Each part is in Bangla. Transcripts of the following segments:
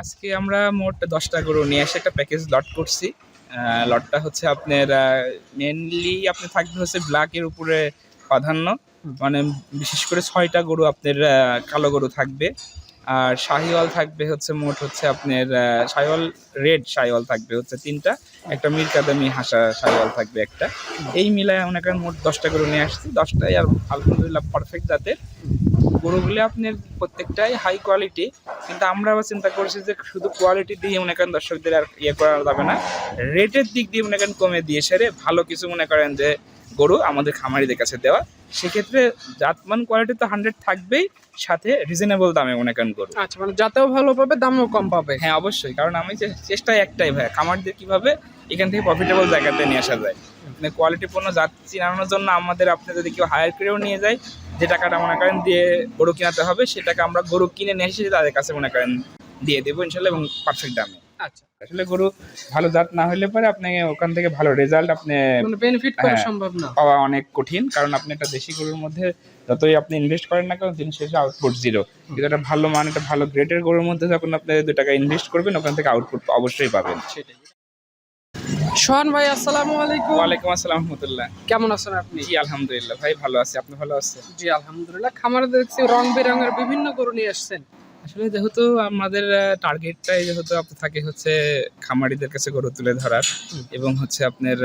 আজকে আমরা মোট দশটা গরু নিয়ে এসে একটা প্যাকেজ লট করছি। লটটা হচ্ছে আপনার মেনলি আপনি থাকবে হচ্ছে ব্ল্যাকের উপরে প্রাধান্য। মানে বিশেষ করে ছয়টা গরু আপনার কালো গরু থাকবে। আর শাহিওয়াল থাকবে হচ্ছে মোট হচ্ছে আপনার শাহিওয়াল রেড শাহিওয়াল থাকবে হচ্ছে তিনটা। একটা মিরকাদামি হাসা শাহিওয়াল থাকবে একটা। এই মিলায় অনেক মোট দশটা গরু নিয়ে আসছি। দশটাই আর আলহামদুলিল্লাহ পারফেক্ট জাতের। গরুগুলো আপনার প্রত্যেকটাই হাই কোয়ালিটি কিন্তু আমরা আবার চিন্তা করছি যে শুধু কোয়ালিটি দিয়ে মনে করেন দর্শকদের আর ইয়ে করা যাবে না। রেটের দিক দিয়ে মনে করেন কমে দিয়ে সেরে ভালো কিছু মনে করেন যে গরু আমাদের খামারিদের কাছে দেওয়া। সেক্ষেত্রে জাতমান কোয়ালিটি তো হান্ড্রেড থাকবেই সাথে রিজনেবল দামে মনে করেন গরু। আচ্ছা মানে যাতেও ভালো পাবে দামও কম পাবে। হ্যাঁ অবশ্যই। কারণ আমি চেষ্টা একটাই ভাই খামারদের কীভাবে এখান থেকে প্রফিটেবল জায়গাতে নিয়ে আসা যায়। মানে কোয়ালিটি পণ্য জাত চিনানোর জন্য আমাদের আপনি যদি কেউ হায়ার করেও নিয়ে যায় যে টাকাটা মনে করেন দিয়ে গরু কিনাতে হবে সে টাকা আমরা গরু কিনে নিয়ে এসে তাদের কাছে মনে করেন দিয়ে দেবো ইনশাল্লাহ এবং পারফেক্ট দামে। আচ্ছা। আসলে গরু ভালো জাত না হলে পরে আপনি ওখান থেকে ভালো রেজাল্ট আপনি বেনিফিট করা হ্যাঁ। সম্ভব না। পাওয়া অনেক কঠিন কারণ আপনি একটা দেশি গরুর মধ্যে যতই আপনি ইনভেস্ট করেন না দিন শেষে আউটপুট জিরো কিন্তু একটা ভালো মান একটা ভালো গ্রেটের গরুর মধ্যে যখন আপনি দু টাকা ইনভেস্ট করবেন ওখান থেকে আউটপুট অবশ্যই পাবেন। সেটাই। সোহান ভাই আসসালামু আলাইকুম। ওয়ালাইকুম আসসালাম রহমতুল্লাহ। কেমন আছেন আপনি? জি আলহামদুলিল্লাহ। ভাই ভালো আছি। আপনি ভালো আছেন? জি আলহামদুলিল্লাহ। খামারে দেখছি রং বেরঙের বিভিন্ন গরু নিয়ে এসেছেন আসলে যেহেতু আমাদের টার্গেটটাই যেহেতু আপনার থাকে হচ্ছে খামারিদের কাছে গরু তুলে ধরার এবং হচ্ছে আপনার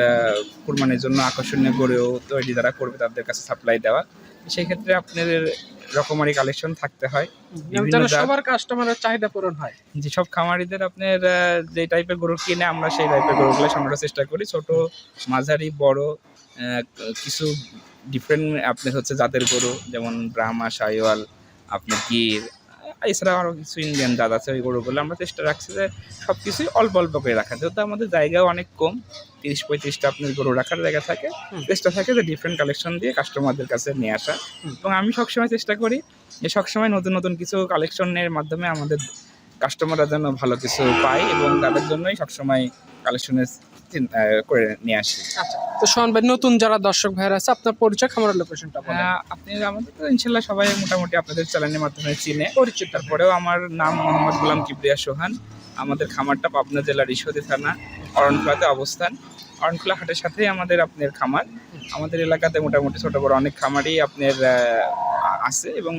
কুরবানির জন্য আকর্ষণীয় গরু তৈরি যারা করবে তাদের কাছে সাপ্লাই দেওয়া। সেই ক্ষেত্রে আপনার রকমারি কালেকশন থাকতে হয়। সবার কাস্টমারের চাহিদা পূরণ হয়। যেসব খামারিদের আপনার যে টাইপের গরু কিনে আমরা সেই টাইপের গরুগুলো সংগ্রহের চেষ্টা করি। ছোট মাঝারি বড় কিছু ডিফারেন্ট আপনার হচ্ছে জাতের গরু যেমন ব্রাহ্মা সাইওয়াল আপনার গির এছাড়া আরও কিছু ইন্ডিয়ান জাত আছে ওই গরুগুলো আমরা চেষ্টা রাখছি যে সব কিছুই অল্প অল্প করে রাখা যেহেতু আমাদের জায়গাও অনেক কম তিরিশ পঁয়ত্রিশটা আপনার গরু রাখার জায়গা থাকে। চেষ্টা থাকে যে ডিফারেন্ট কালেকশন দিয়ে কাস্টমারদের কাছে নিয়ে আসা। এবং আমি সবসময় চেষ্টা করি যে সবসময় নতুন নতুন কিছু কালেকশনের মাধ্যমে আমাদের কাস্টমাররা যেন ভালো কিছু পায় এবং তাদের জন্যই সবসময় কালেকশনের করে নিয়ে আসি। আচ্ছা তো সোহান ভাই নতুন যারা দর্শক ভাইরা আছে আপনার পরিচয় খামারের লোকেশনটা বলেন। আপনি আমাদের তো ইনশাল্লাহ সবাই মোটামুটি আপনাদের চ্যানেলের মাধ্যমে চিনে। পরিচিত। তারপরেও আমার নাম মোহাম্মদ গোলাম কিবরিয়া সোহান। আমাদের খামারটা পাবনা জেলার ঈশ্বরী থানা অরণখোলাতে অবস্থান। অরণখোলা হাটের সাথেই আমাদের আপনার খামার। আমাদের এলাকাতে মোটামুটি ছোট বড় অনেক খামারই আপনার আছে এবং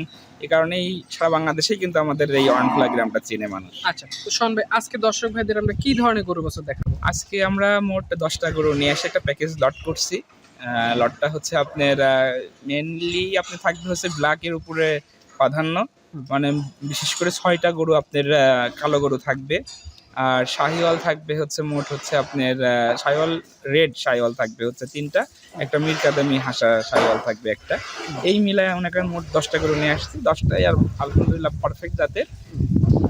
এ কারণেই সারা বাংলাদেশেই কিন্তু আমাদের এই অরণখোলা গ্রামটা চিনে মানুষ। আচ্ছা তো সোহান ভাই আজকে দর্শক ভাইদের আমরা কি ধরনের গরু বছর দেখাবো? আজকে আমরা মোট দশটা গরু নিয়ে এসে একটা প্যাকেজ লট করছি। লটটা হচ্ছে আপনার মেনলি আপনি থাকবে হচ্ছে ব্ল্যাকের উপরে প্রাধান্য। মানে বিশেষ করে ছয়টা গরু আপনার কালো গরু থাকবে। আর শাহিওয়াল থাকবে হচ্ছে মোট হচ্ছে আপনার শাহিওয়াল, রেড শাহিওয়াল থাকবে হচ্ছে তিনটা, একটা মিরকাদামি, হাসা শাহিওয়াল থাকবে একটা। এই মিলায় অনেক মোট দশটা গরু নিয়ে আসছি, দশটাই আর আলহামদুলিল্লাহ পারফেক্ট জাতের।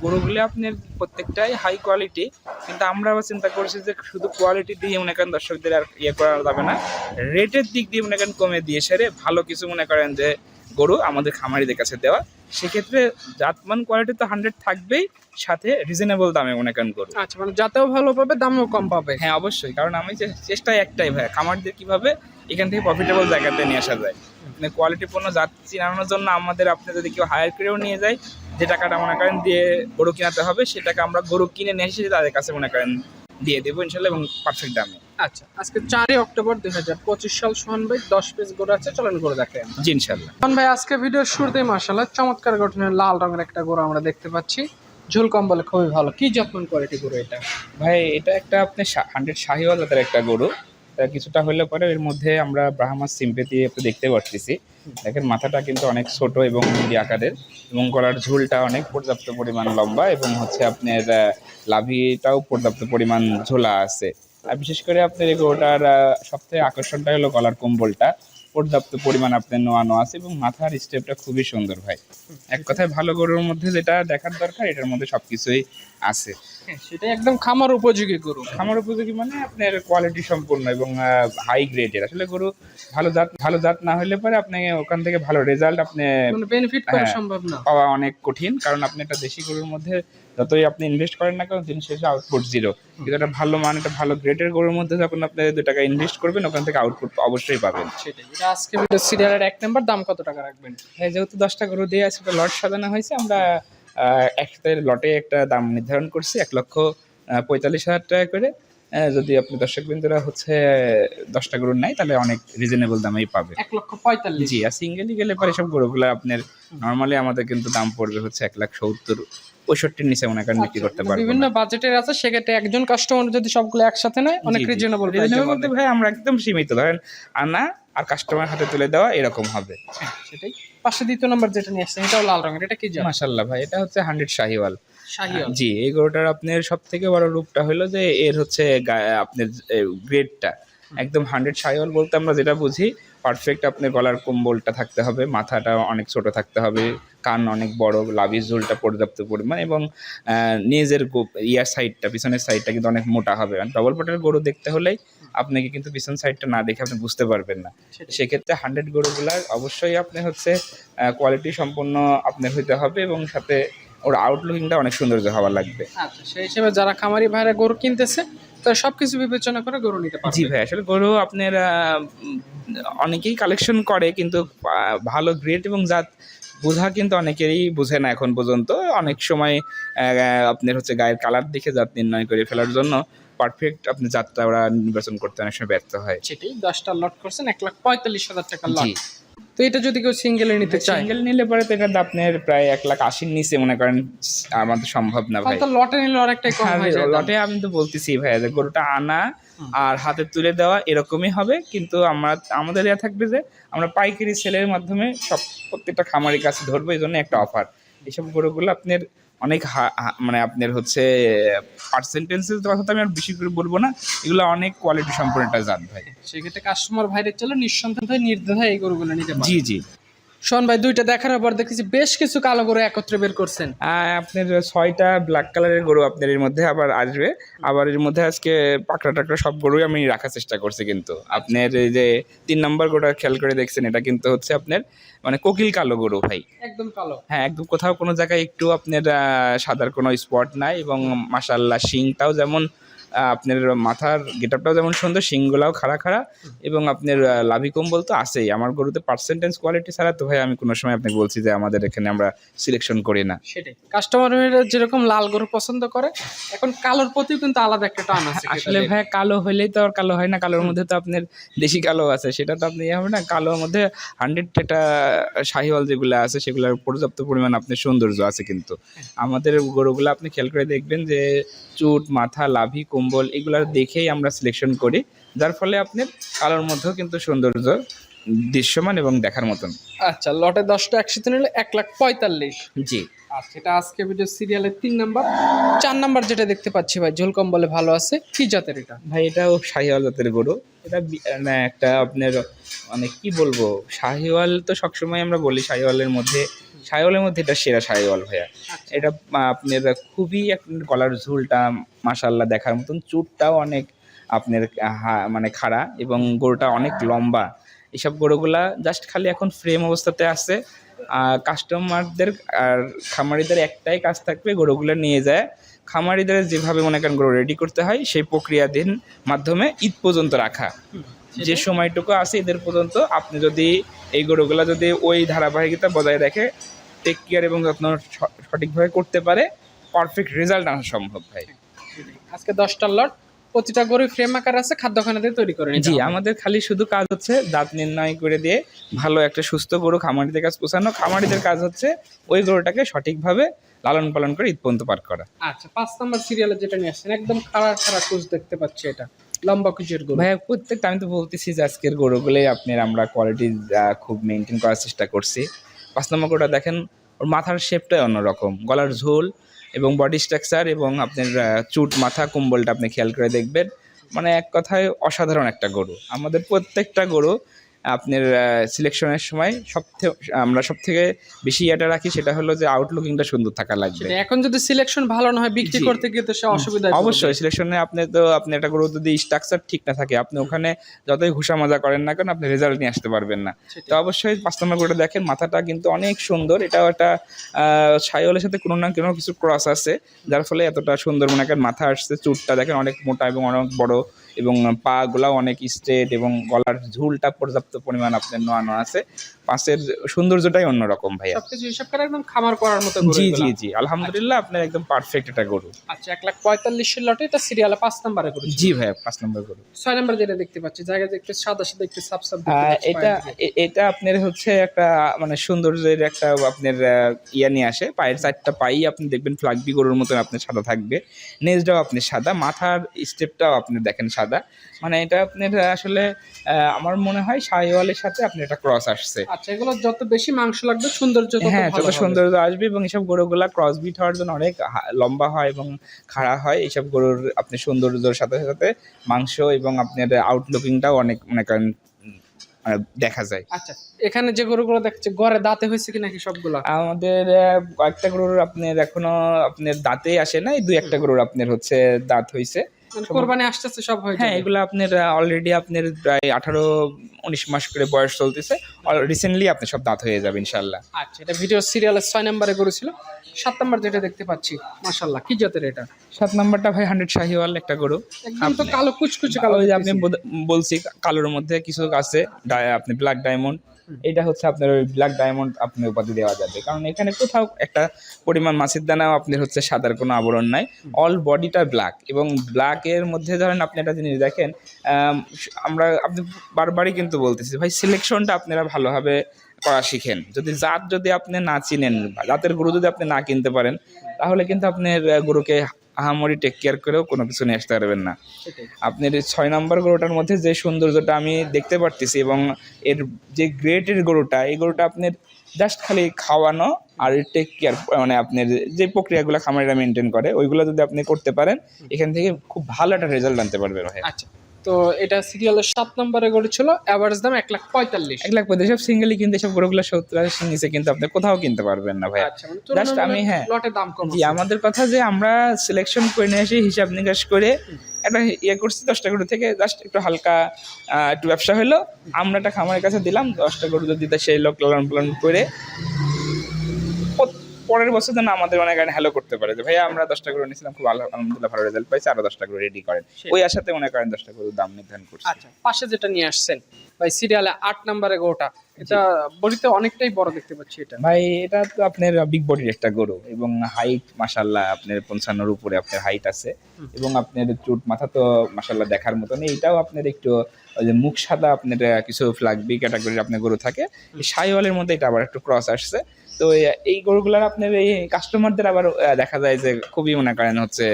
গরুগুলি আপনার প্রত্যেকটাই হাই কোয়ালিটি কিন্তু আমরা আবার চিন্তা করছি যে শুধু কোয়ালিটি দিয়ে মনে করেন দর্শকদের আর ইয়ে করা যাবে না, রেটের দিক দিয়ে মনে করেন কমে দিয়ে সেরে ভালো কিছু মনে করেন যে গরু আমাদের খামারিদের কাছে দেওয়া সেক্ষেত্রে জাতমান কোয়ালিটি তো হান্ড্রেড থাকবেই সাথে রিজনেবল দামে মনে করেন গরু। আচ্ছা মানে যাতেও ভালো পাবে দামও কম পাবে। হ্যাঁ অবশ্যই কারণ আমি চেষ্টা একটাই ভাই খামারদের কীভাবে এখান থেকে প্রফিটেবল জায়গাতে নিয়ে আসা যায়। মানে কোয়ালিটি পণ্য জাত চিনানোর জন্য আমাদের আপনি যদি কেউ হায়ার করেও নিয়ে যায় যে টাকাটা মনে করেন দিয়ে গরু কিনাতে হবে সে টাকা আমরা গরু কিনে নিয়ে এসে তাদের কাছে মনে করেন দিয়ে দেবো ইনশাল্লাহ এবং পারফেক্ট দামে। আচ্ছা আজকে চারই অক্টোবর দুই হাজার পঁচিশ সাল সোহান ভাই দশ পিস গরু আছে চলেন গরু দেখেন জি ইনশাল্লাহ। সোহান ভাই আজকে ভিডিওর শুরুতেই মার্শাল্লাহ চমৎকার গঠনের লাল রঙের একটা গরু আমরা দেখতে পাচ্ছি। ঝুল কম্বলে খুবই ভালো। কি যত্ন কোয়ালিটি গরু এটা? ভাই এটা একটা আপনি হান্ড্রেড শাহিওয়ালাদের একটা গরু। কিছুটা হলে পরে এর মধ্যে আমরা ব্রাহ্মাস সিম্পেতি একটু দেখতে পারতেছি। দেখেন মাথাটা কিন্তু অনেক ছোট এবং মিডি আকারের এবং গলার ঝোলটা অনেক পর্যাপ্ত পরিমাণ লম্বা এবং হচ্ছে আপনার লাভিটাও পর্যাপ্ত পরিমাণ ঝোলা আছে। আর বিশেষ করে আপনার এই গরুটার সবথেকে আকর্ষণটা হলো গলার কম্বলটা। পর্যাপ্ত পরিমাণ আপনার নোয়ানো আছে এবং মাথার স্টেপটা খুবই সুন্দর ভাই। এক কথায় ভালো গরুর মধ্যে যেটা দেখার দরকার এটার মধ্যে সবকিছুই আছে। হ্যাঁ সেটা একদম খামার উপযোগী গরু। খামার উপযোগী মানে আপনার কোয়ালিটি সম্পূর্ণ এবং হাই গ্রেডের আসলে গরু ভালো জাত ভালো জাত না হলে পরে আপনি ওখান থেকে ভালো রেজাল্ট আপনি বেনিফিট করা হ্যাঁ। সম্ভব না। পাওয়া অনেক কঠিন। কারণ আপনি একটা দেশি গরুর মধ্যে যতই আপনি ইনভেস্ট করেন না কেন দিন শেষে আউটপুট জিরো কিন্তু একটা ভালো মান একটা ভালো গ্রেডের গরুর মধ্যে যখন আপনি দু টাকা ইনভেস্ট করবেন ওখান থেকে আউটপুট অবশ্যই পাবেন। সেটাই। এটা আজকে ভিডিও সিরিয়ালের এক নাম্বার দাম কত টাকা রাখবেন? হ্যাঁ যেহেতু দশটা গরু দিয়ে আছে একটা লট সাজানো হয়েছে আমরা একসাথে লটে একটা দাম নির্ধারণ করছি এক লক্ষ পঁয়তাল্লিশ হাজার টাকা করে। যদি আপনি দর্শক বিন্দুরা হচ্ছে দশটা গরুর নাই তাহলে অনেক রিজনেবল দামেই পাবে। এক লক্ষ পঁয়তাল্লিশ। জি আর সিঙ্গেলি গেলে পরে সব গরুগুলো আপনার নর্মালি আমাদের কিন্তু দাম পড়বে হচ্ছে এক লাখ সত্তর পঁয়ষট্টির নিচে মনে করেন বিক্রি করতে আচ্ছা, পারব বিভিন্ন বাজেটের আছে সেক্ষেত্রে একজন কাস্টমার যদি সবগুলো একসাথে নেয় অনেক। রিজনেবল Reasonable বলতে ভাই আমরা একদম সীমিত। ধরেন আনা আর কাস্টমার হাতে তুলে দেওয়া এরকম হবে। সেটাই। পাশে দ্বিতীয় নাম্বার যেটা নিয়ে আসছেন এটাও লাল রঙের এটা কি জাত মাশাল্লাহ ভাই এটা হচ্ছে হান্ড্রেড শাহিওয়াল। শাহিওয়াল। জি এই গরুটার আপনার সব থেকে বড় রূপটা হলো যে এর হচ্ছে আপনার গ্রেডটা একদম হান্ড্রেড শাহিওয়াল বলতে আমরা যেটা বুঝি পারফেক্ট আপনার গলার কম্বলটা থাকতে হবে মাথাটা অনেক ছোট থাকতে হবে কান অনেক বড় লাভির ঝুলটা পর্যাপ্ত পরিমাণ এবং নিজের ইয়ার সাইডটা পিছনের সাইডটা কিন্তু অনেক মোটা হবে। ডবল পটের গরু দেখতে হলেই আপনাকে কিন্তু পিছন সাইডটা না দেখে আপনি বুঝতে পারবেন না। সেক্ষেত্রে হান্ড্রেড গরুগুলার অবশ্যই আপনি হচ্ছে কোয়ালিটি সম্পন্ন আপনার হইতে হবে এবং সাথে ওর আউটলুকিংটা অনেক সৌন্দর্য হওয়া লাগবে। আচ্ছা সেই হিসেবে যারা খামারি ভাইরা গরু কিনতেছে তারা সবকিছু বিবেচনা করে গরু নিতে পারবে। জি ভাই আসলে গরু আপনার অনেকেই কালেকশন করে কিন্তু ভালো গ্রেড এবং জাত বোঝা কিন্তু অনেকেরই বোঝে না এখন পর্যন্ত। অনেক সময় আপনার হচ্ছে গায়ের কালার দেখে জাত নির্ণয় করে ফেলার জন্য পারফেক্ট আপনি জাতটা ওরা নির্বাচন করতে অনেক সময় ব্যর্থ হয়। সেটাই দশটা লট করছেন এক লাখ পঁয়তাল্লিশ হাজার টাকা লট তো এটা যদি কেউ সিঙ্গেলে নিতে চায়? সিঙ্গেল নিলে পরে তো এটা আপনার প্রায় এক লাখ আশির নিচে মনে করেন আমাদের সম্ভব না ভাই। তো লটে নিলে অনেকটাই কম হ্যাঁ, হয়ে যায় লটে আমি তো বলতেছি ভাইয়া যে গরুটা আনা আর হাতে তুলে দেওয়া এরকমই হবে। কিন্তু আমরা আমাদের ইয়া থাকবে যে আমরা পাইকারি সেলের মাধ্যমে সব প্রত্যেকটা খামারের কাছে ধরবো এই জন্য একটা অফার এইসব গরুগুলো আপনার অনেক মানে আপনার হচ্ছে পার্সেন্টেজের কথা তো আমি আর বেশি করে বলব না। এগুলো অনেক কোয়ালিটি সম্পন্ন একটা জাত ভাই। সেক্ষেত্রে কাস্টমার ভাইদের চলে নিঃসন্দেহে নির্দ্বিধায় এই গরুগুলো নিতে জি জি। শোন ভাই দুইটা দেখানোর পর দেখেছি বেশ কিছু কালো গরু একত্রে বের করছেন। আহ, আপনার ছয়টা ব্ল্যাক কালারের গরু আপনার এর মধ্যে আবার আসবে। আবার এর মধ্যে আজকে পাকড়া টাকড়া সব গরুই আমি রাখার চেষ্টা করছি কিন্তু। আপনার এই যে তিন নম্বর গরুটা খেয়াল করে দেখছেন এটা কিন্তু হচ্ছে আপনার মানে কোকিল কালো গরু ভাই। একদম কালো। হ্যাঁ একদম কোথাও কোনো জায়গায় একটু আপনার সাদার কোনো স্পট নাই এবং মাসাল্লাহ শিংটাও যেমন আপনার মাথার গেটআপটাও যেমন সুন্দর শিংগুলাও খাড়া খাড়া এবং আপনার লাভি কম্বল তো আছেই। আমার গরুতে পার্সেন্টেজ কোয়ালিটি ছাড়া তো ভাই আমি কোনো সময় আপনাকে বলছি যে আমাদের এখানে আমরা সিলেকশন করি না। সেটাই। কাস্টমার যেরকম লাল গরু পছন্দ করে এখন কালোর প্রতিও কিন্তু আলাদা একটা টান আছে আসলে ভাই কালো হলেই তো আর কালো হয় না কালোর মধ্যে তো আপনার দেশি কালো আছে সেটা তো আপনি ইয়ে হবে না কালোর মধ্যে হান্ড্রেড একটা শাহিওয়াল যেগুলো আছে সেগুলোর পর্যাপ্ত পরিমাণ আপনার সৌন্দর্য আছে কিন্তু। আমাদের গরুগুলো আপনি খেয়াল করে দেখবেন যে চুট মাথা লাভি কম্বল এগুলো দেখেই আমরা সিলেকশন করি যার ফলে আপনার কালোর মধ্যেও কিন্তু সৌন্দর্য দৃশ্যমান এবং দেখার মতন। আচ্ছা লটে দশটা একসাথে নিলে এক লাখ পঁয়তাল্লিশ। জি। আচ্ছা এটা আজকে ভিডিও সিরিয়ালের তিন নাম্বার। চার নাম্বার যেটা দেখতে পাচ্ছি ভাই ঝোল কম্বলে ভালো আছে। কি জাতের এটা? ভাই এটাও শাহিওয়াল জাতের গরু। এটা একটা আপনার মানে কি বলব শাহিওয়াল তো সবসময় আমরা বলি শাহিওয়ালের মধ্যে। শাহিওয়ালের মধ্যে এটা সেরা শাহিওয়াল ভাইয়া। এটা আহ, আপনার খুবই গলার ঝুলটা মাসাল্লাহ দেখার মতন চুটটাও অনেক আপনার মানে খাড়া এবং গরুটা অনেক লম্বা। এইসব গরুগুলা জাস্ট খালি এখন ফ্রেম অবস্থাতে আছে। কাস্টমারদের আর খামারিদের একটাই কাজ থাকবে গরুগুলো নিয়ে যায়। খামারিদের যেভাবে মনে করেন গরু রেডি করতে হয় সেই প্রক্রিয়াধীন মাধ্যমে ঈদ পর্যন্ত রাখা। যে সময়টুকু আছে এদের পর্যন্ত আপনি যদি এই গরুগুলা যদি ওই ধারাবাহিকতা বজায় রেখে টেক কেয়ার এবং যত্ন সঠিকভাবে করতে পারে পারফেক্ট রেজাল্ট আনা সম্ভব ভাই। আজকে দশটা লট প্রতিটা গরু ফ্রেম আকার আছে খাদ্যখানা দিয়ে তৈরি করে জি আমাদের খালি শুধু কাজ হচ্ছে দাঁত নির্ণয় করে দিয়ে ভালো একটা সুস্থ গরু খামারিদের কাছে পৌঁছানো। খামারিদের কাজ হচ্ছে ওই গরুটাকে সঠিকভাবে লালন পালন করে ঈদ পর্যন্ত পার করা। আচ্ছা পাঁচ নম্বর সিরিয়ালে যেটা নিয়ে আসছেন একদম খারাপ খারাপ কুচ দেখতে পাচ্ছি এটা। লম্বা কুচের গরু। ভাইয়া, প্রত্যেকটা আমি তো বলতেছি যে আজকের গরুগুলোই আপনার আমরা কোয়ালিটি খুব মেনটেন করার চেষ্টা করছি। পাঁচ নম্বর গরুটা দেখেন, ওর মাথার শেপটাই অন্যরকম। গলার ঝোল এবং বডি স্ট্রাকচার এবং আপনার চুট মাথা, কুম্বলটা আপনি খেয়াল করে দেখবেন। মানে এক কথায় অসাধারণ একটা গরু। আমাদের প্রত্যেকটা গরু আপনার সিলেকশনের সময় সব আমরা সব থেকে বেশি ইয়েটা রাখি সেটা হলো যে আউটলুকিংটা সুন্দর থাকা লাগবে। এখন যদি সিলেকশন ভালো না হয় বিক্রি করতে গিয়ে তো সে অসুবিধা অবশ্যই সিলেকশনে আপনি তো আপনি একটা গরু যদি স্ট্রাকচার ঠিক না থাকে আপনি ওখানে যতই ঘুষা মাজা করেন না কেন আপনি রেজাল্ট নিয়ে আসতে পারবেন না। তো অবশ্যই পাঁচ নম্বর গরুটা দেখেন মাথাটা কিন্তু অনেক সুন্দর এটাও একটা সাইওয়ালের সাথে কোনো না কোনো কিছু ক্রস আছে যার ফলে এতটা সুন্দর মনে করেন মাথা আসছে চুটটা দেখেন অনেক মোটা এবং অনেক বড়। এবং পা গুলাও অনেক স্ট্রেট এবং গলার ঝুলটা পর্যাপ্ত পরিমাণ আপনার নোয়ানো আছে। পাঁচের সৌন্দর্যটাই অন্যরকম ভাইয়া। সবকিছু হিসাব করে একদম খামার করার মতো জি জি জি। আলহামদুলিল্লাহ আপনার একদম পারফেক্ট একটা গরু। আচ্ছা এক লাখ পঁয়তাল্লিশের লটে এটা সিরিয়ালে পাঁচ নম্বরে গরু। জি ভাইয়া পাঁচ নম্বর গরু। ছয় নম্বর যেটা দেখতে পাচ্ছি জায়গা দেখতে সাদা সাদা একটু সাপ সাপ এটা এটা আপনার হচ্ছে একটা মানে সৌন্দর্যের একটা আপনার ইয়া নিয়ে আসে। পায়ের চারটা পাই আপনি দেখবেন ফ্লাগবি গরুর মতন আপনার সাদা থাকবে। নেজটাও আপনি সাদা মাথার স্টেপটাও আপনি দেখেন সাদা। মানে এটা আপনার আসলে আমার মনে হয় শাহিওয়ালের সাথে আপনি একটা ক্রস আসছে। আচ্ছা এগুলো যত বেশি মাংস লাগবে সৌন্দর্য তত হ্যাঁ যত সৌন্দর্য আসবে এবং এসব গরুগুলা ক্রস বিট হওয়ার জন্য অনেক লম্বা হয় এবং খাড়া হয়। এইসব গরুর আপনি সৌন্দর্যের সাথে সাথে মাংস এবং আপনার আউটলুকিংটাও অনেক মনে করেন দেখা যায়। আচ্ছা এখানে যে গরুগুলো দেখছে গড়ে দাঁতে হয়েছে কি নাকি সবগুলা? আমাদের কয়েকটা গরুর আপনার এখনও আপনার দাঁতে আসে নাই দুই একটা গরুর আপনার হচ্ছে দাঁত হইছে মানে কোরবানি আসতেছে সব হয়ে হ্যাঁ এগুলো আপনার অলরেডি আপনার প্রায় আঠারো উনিশ মাস করে বয়স চলতেছে। রিসেন্টলি আপনার সব দাঁত হয়ে যাবে ইনশাল্লাহ আচ্ছা এটা ভিডিও সিরিয়ালের ছয় নম্বরে গরু ছিল সাত নম্বর যেটা দেখতে পাচ্ছি মাশাল্লাহ কি জাতের এটা? সাত নাম্বারটা ভাই হান্ড্রেড শাহিওয়াল একটা গরু। একদম তো কালো কুচকুচে কালো যে আপনি বলছি কালোর মধ্যে কিছু আছে আপনি ব্ল্যাক ডায়মন্ড এটা হচ্ছে আপনার ওই ব্ল্যাক ডায়মন্ড আপনি উপাধি দেওয়া যাবে। কারণ এখানে কোথাও একটা পরিমাণ মাছের দানাও আপনার হচ্ছে সাদার কোনো আবরণ নাই। অল বডিটা ব্ল্যাক এবং ব্ল্যাকের মধ্যে ধরেন আপনি একটা জিনিস দেখেন আমরা আপনি বারবারই কিন্তু বলতেছি ভাই সিলেকশনটা আপনারা ভালোভাবে করা শিখেন। যদি জাত যদি আপনি না চিনেন জাতের গরু যদি আপনি না কিনতে পারেন তাহলে কিন্তু আপনার গরুকে আহামরি টেক কেয়ার করেও কোনো কিছু নিয়ে আসতে পারবেন না। আপনার ছয় নম্বর গরুটার মধ্যে যে সৌন্দর্যটা আমি দেখতে পারতেছি এবং এর যে গ্রেটের গরুটা এই গরুটা আপনার জাস্ট খালি খাওয়ানো আর টেক কেয়ার মানে আপনার যে প্রক্রিয়াগুলো খামারিরা মেনটেন করে ওইগুলো যদি আপনি করতে পারেন এখান থেকে খুব ভালো একটা রেজাল্ট আনতে পারবেন ভাই আচ্ছা। তো এটা সিরিয়ালের সাত নম্বরে গরু ছিল অ্যাভারেজ দাম এক লাখ পঁয়তাল্লিশ। এক লাখ পঁয়ত্রিশ সব সিঙ্গেলি কিন্তু এসব গরুগুলো সত্তর আশির নিচে কিন্তু আপনি কোথাও কিনতে পারবেন না ভাই আচ্ছা মানে আমি, হ্যাঁ। লটের দাম কম জি আমাদের কথা যে আমরা সিলেকশন করে নিয়ে আসি হিসাব নিকাশ করে একটা ইয়ে করছি দশটা গরু থেকে জাস্ট একটু হালকা একটু ব্যবসা হলো। আমরা একটা খামারের কাছে দিলাম দশটা গরু যদি সেই লোক লালন পালন করে পরের বছর যেন আমাদের অনেক হ্যালো করতে পারে যে ভাইয়া আমরা দশটা গরু নিয়েছিলাম খুব ভালো আলহামদুলিল্লাহ ভালো রেজাল্ট পাইছি আরও দশটা গরু রেডি করেন। ওই আশাতে মনে করেন দশটা গরুর দাম নির্ধারণ করছি। আচ্ছা পাশে যেটা নিয়ে আসছেন ভাই সিরিয়ালে আট নম্বরে গরুটা এটা বডিতে অনেকটাই বড় দেখতে পাচ্ছি এটা। ভাই এটা তো আপনার বিগ বডির একটা গরু এবং হাইট মাসাল্লাহ আপনার পঞ্চান্নর উপরে আপনার হাইট আছে। এবং আপনার চুট মাথা তো মাসাল্লাহ দেখার মতন এটাও আপনার একটু যে মুখ সাদা আপনার কিছু ফ্লাগবি ক্যাটাগরির আপনার গরু থাকে। সাইওয়ালের মধ্যে এটা আবার একটু ক্রস আসছে। তো এই- গরুগুলার আপনার এই কাস্টমারদের আবার দেখা যায় যে খুবই মনে করেন হচ্ছে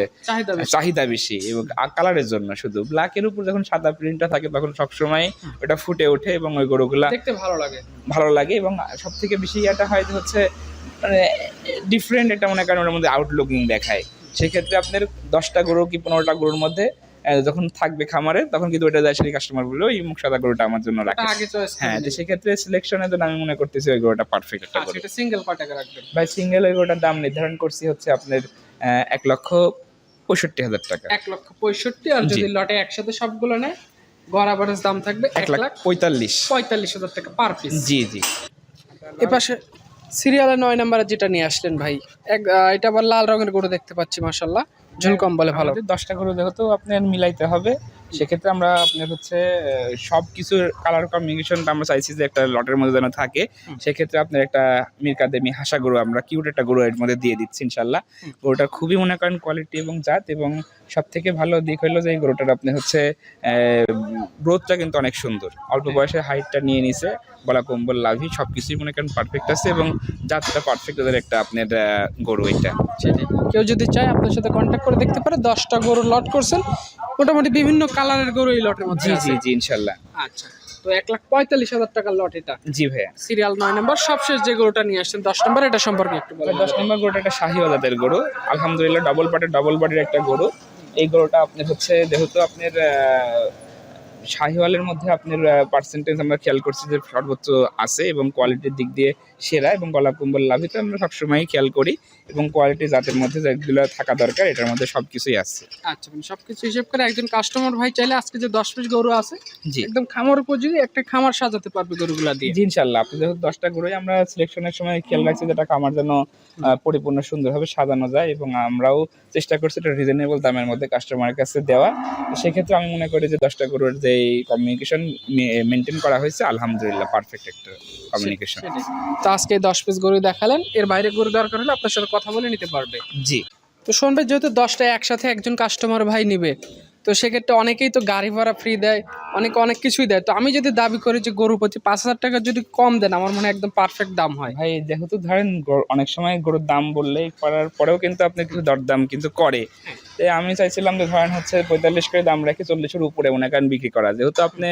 চাহিদা বেশি। এবং কালারের জন্য শুধু। ব্ল্যাকের উপর যখন সাদা প্রিন্টটা থাকে তখন সবসময় ওটা ফুটে ওঠে এবং ওই গরুগুলা দেখতে ভালো লাগে। ভালো লাগে এবং সব থেকে বেশি ইয়েটা হয় যে হচ্ছে মানে ডিফারেন্ট একটা মনে করেন ওর মধ্যে আউটলুকিং দেখায়। সেক্ষেত্রে আপনার দশটা গরু কি পনেরোটা গরুর মধ্যে যখন থাকবে খামারে তখন কিন্তু ওইটা যায় সেই কাস্টমার বলল এই মুখ সাদা গরুটা আমার জন্য রাখে হ্যাঁ তো সেক্ষেত্রে সিলেকশনের জন্য আমি মনে করতেছি ওই গরুটা পারফেক্ট একটা আচ্ছা গরু। সিঙ্গেল কয় টাকা রাখবেন। ভাই সিঙ্গেল ওই গরুটার দাম নির্ধারণ করছি হচ্ছে আপনার এক লক্ষ পঁয়ষট্টি হাজার টাকা। এক লক্ষ পঁয়ষট্টি আর যদি লটে একসাথে সবগুলো নেয় গড় আভারেজ দাম থাকবে এক লাখ পঁয়তাল্লিশ। পঁয়তাল্লিশ হাজার টাকা পার পিস জি জি। এ পাশে সিরিয়ালে নয় নম্বরে যেটা নিয়ে আসলেন ভাই এক এটা আবার লাল রঙের গরু দেখতে পাচ্ছি মাশাল্লাহ ঝুল কম বলে ভালো। দশটা দশটা দেখো তো আপনার মিলাইতে হবে। সেক্ষেত্রে আমরা আপনার হচ্ছে সব কিছুর কালার কম্বিনেশনটা আমরা চাইছি যে একটা লটের মধ্যে যেন থাকে। সেক্ষেত্রে আপনার একটা মিরকাদেমি হাসা গরু আমরা কিউট একটা গরু এর মধ্যে দিয়ে দিচ্ছি ইনশাল্লাহ গরুটা খুবই মনে করেন কোয়ালিটি এবং জাত এবং সব থেকে ভালো দিক হলো যে এই গরুটার আপনি হচ্ছে গ্রোথটা কিন্তু অনেক সুন্দর। অল্প বয়সে হাইটটা নিয়ে নিছে গলা কম্বল লাভি সব কিছুই মনে করেন পারফেক্ট আছে এবং জাতটা পারফেক্ট ওদের একটা আপনার গরু এটা। সেটাই। কেউ যদি চায় আপনার সাথে কন্ট্যাক্ট করে দেখতে পারে দশটা গরু লট করছেন মোটামুটি বিভিন্ন কালারের গরু এই লটের মধ্যে জি জি জি ইনশাল্লাহ। আচ্ছা তো এক লাখ পঁয়তাল্লিশ হাজার টাকার লট এটা। জি ভাইয়া। সিরিয়াল নয় নম্বর সবশেষ যে গরুটা নিয়ে আসছেন দশ নম্বর এটা সম্পর্কে একটু বলেন। দশ নম্বর গরুটা একটা শাহিওয়ালাদের গরু। আলহামদুলিল্লাহ ডাবল পাটের ডাবল বডির একটা গরু। এই গরুটা আপনার হচ্ছে যেহেতু আপনার শাহিওয়ালের মধ্যে আপনার পার্সেন্টেজ আমরা খেয়াল করছি যে সর্বোচ্চ আছে এবং কোয়ালিটির দিক দিয়ে সেরা এবং গলা কম্বল লাভিত আমরা সবসময়ই খেয়াল করি এবং কোয়ালিটি জাতের মধ্যে যেগুলো থাকা দরকার এটার মধ্যে সব কিছুই আছে। আচ্ছা মানে সব কিছু হিসেব করে একজন কাস্টমার ভাই চাইলে আজকে যে দশ পিস গরু আছে জি। একদম খামার উপযোগী একটা খামার সাজাতে পারবে গরুগুলা দিয়ে। জি ইনশাল্লাহ আপনি যেহেতু দশটা গরুই আমরা সিলেকশনের সময় খেয়াল রাখছি যেটা খামার যেন পরিপূর্ণ সুন্দরভাবে সাজানো যায় এবং আমরাও চেষ্টা করছি এটা রিজনেবল দামের মধ্যে কাস্টমারের কাছে দেওয়া সেক্ষেত্রে আমি মনে করি যে দশটা গরুর যে এই কমিউনিকেশন মেনটেন করা হয়েছে আলহামদুলিল্লাহ পারফেক্ট একটা কমিউনিকেশন তো আজকে দশ পিস গরু দেখালেন এর বাইরে গরু দরকার হলে আপনার সাথে কথা বলে নিতে পারবে। জি। তো শুনবে যেহেতু দশটায় একসাথে একজন কাস্টমার ভাই নিবে তো সেক্ষেত্রে অনেকেই তো গাড়ি ভাড়া ফ্রি দেয় অনেকে অনেক কিছুই দেয়। তো আমি যদি দাবি করি যে গরু প্রতি পাঁচ হাজার টাকা যদি কম দেন আমার মনে হয় একদম পারফেক্ট দাম হয়। ভাই যেহেতু ধরেন অনেক সময় গরুর দাম বললে করার পরেও কিন্তু আপনি কিছু দরদাম কিন্তু করে। তাই আমি চাইছিলাম যে ধরেন হচ্ছে পঁয়তাল্লিশ করে দাম রেখে চল্লিশের উপরে মনে করেন বিক্রি করা। যেহেতু আপনি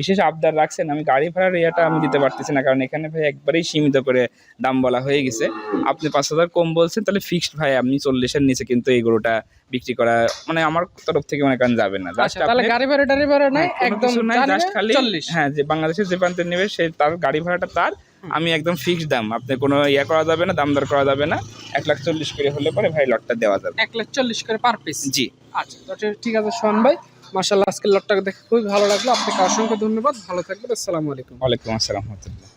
বিশেষ আবদার রাখছেন আমি গাড়ি ভাড়ার ইয়েটা আমি দিতে পারতেছি না। কারণ এখানে ভাই একবারেই সীমিত করে দাম বলা হয়ে গেছে। আপনি পাঁচ হাজার কম বলছেন তাহলে ফিক্সড ভাই আপনি চল্লিশের নিচে কিন্তু এই গরুটা বিক্রি করা মানে আমার তরফ থেকে মনে করেন যাবে না। আচ্ছা তাহলে গাড়ি ভাড়া টাড়ি ভাড়া নাই হ্যাঁ, একদম কিছু নাই, খালি হ্যাঁ যে বাংলাদেশের যে প্রান্তে নেবে সে তার গাড়ি ভাড়াটা তার আমি একদম ফিক্সড দাম। আপনি কোনো ইয়ে করা যাবে না দাম দর করা যাবে না। এক লাখ চল্লিশ করে হলে পরে ভাই লটটা দেওয়া যাবে। এক লাখ চল্লিশ করে পার পিস জি। আচ্ছা ঠিক আছে শোন ভাই। মার্শাল্লাহ আজকে লটটাকে দেখে খুবই ভালো লাগল। আপনাকে অসংখ্য ধন্যবাদ। ভালো থাকবেন। আসসালামু আলাইকুম। ওয়ালাইকুম আসসালাম রহমতুল্লাহ।